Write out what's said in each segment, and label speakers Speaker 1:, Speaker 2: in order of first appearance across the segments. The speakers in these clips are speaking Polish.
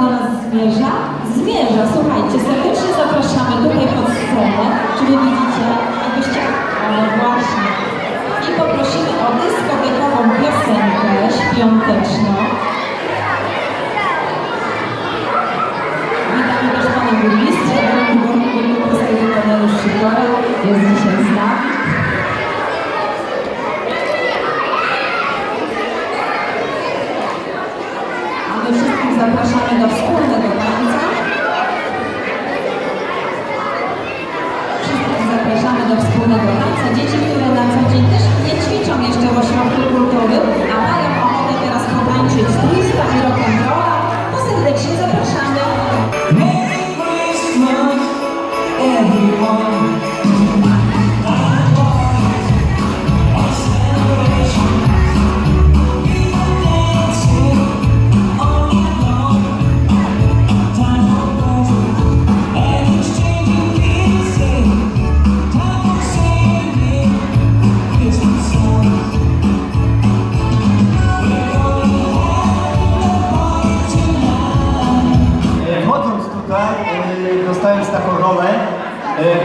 Speaker 1: do nas zmierza? Zmierza, słuchajcie, serdecznie zapraszamy tutaj pod scenę, czy wy widzicie, jakbyście, o właśnie. I poprosimy o dyskotekową piosenkę świąteczną. Witamy też Pana Burmistrza, Burmistrza Panelu Szykora, jest dzisiaj z nami. zapraszamy.
Speaker 2: 你给我。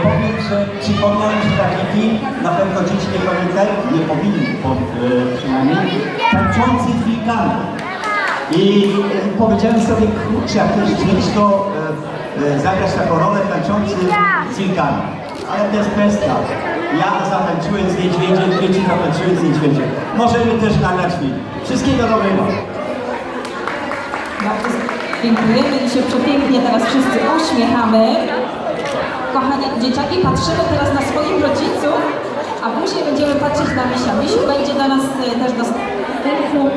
Speaker 2: Powiem, że przypomniałem się taki film, na pewno dzieci nie pamiętają, nie powinni po, e, przynajmniej, tańczący wilkami. I e, powiedziałem sobie, kurczę, jak to jest ciężko e, zagrać taką rolę tańczący wilkami. Ale to jest kwestia. Ja zatańczyłem z niedźwiedziem, dzieci zatańczyły z niedźwiedziem. Możemy też nagrać film. Wszystkiego dobrego.
Speaker 1: Bardzo dziękujemy i się przepięknie teraz wszyscy uśmiechamy. Dzieciaki, patrzymy teraz na swoich rodziców, a później będziemy patrzeć na Misia. Misiu będzie do nas e, też dostępny.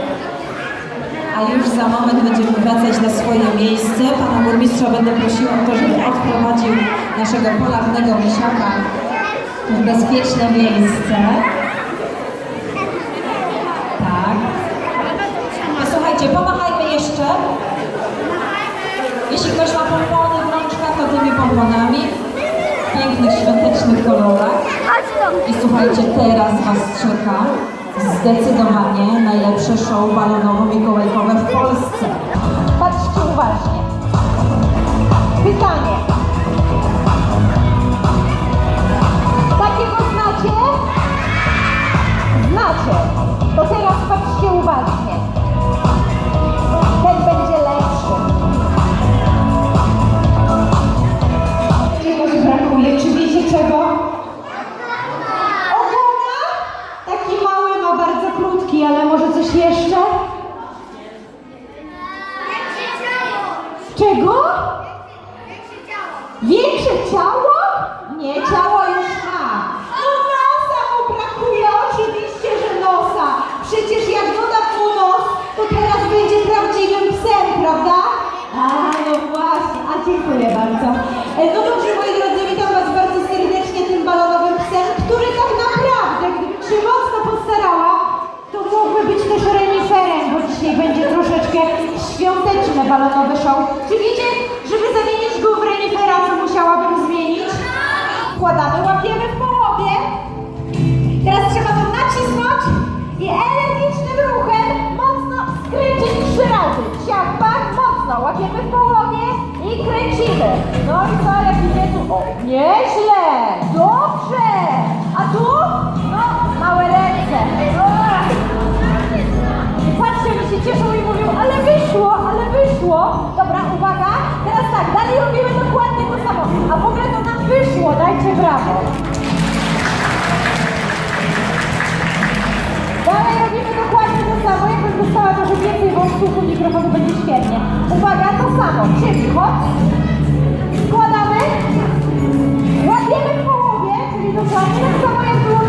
Speaker 1: A już za moment będziemy wracać na swoje miejsce. Pana burmistrza będę prosiła o to, żeby odprowadził naszego polarnego misiaka w bezpieczne miejsce. Tak. A słuchajcie, pomachajmy jeszcze. Jeśli ktoś ma pompony w rączkach, to tymi pomponami pięknych, świątecznych kolorach. I słuchajcie, teraz Was czeka zdecydowanie najlepsze show balonowo-mikołajkowe w Polsce. Patrzcie uważnie. Pytanie. Czego? Większe ciało? Nie, ciało już ma. No nosa mu brakuje, oczywiście, że nosa. Przecież jak doda mu nos, to teraz będzie prawdziwym psem, prawda? A, no właśnie, a dziękuję bardzo. E, No dobrze, balonowe show. Czy wiecie, żeby zamienić go w renifera, co musiałabym zmienić? Wkładamy, łapiemy w połowie. Teraz trzeba to nacisnąć i energicznym ruchem mocno skręcić trzy razy. Siak, mocno. Łapiemy w połowie i kręcimy. No i co, jak idzie tu? O, nieźle. mikrofonu będzie świetnie. Uwaga, to samo, czyli hop, składamy, łapiemy w połowie, czyli dokładnie tak samo jak było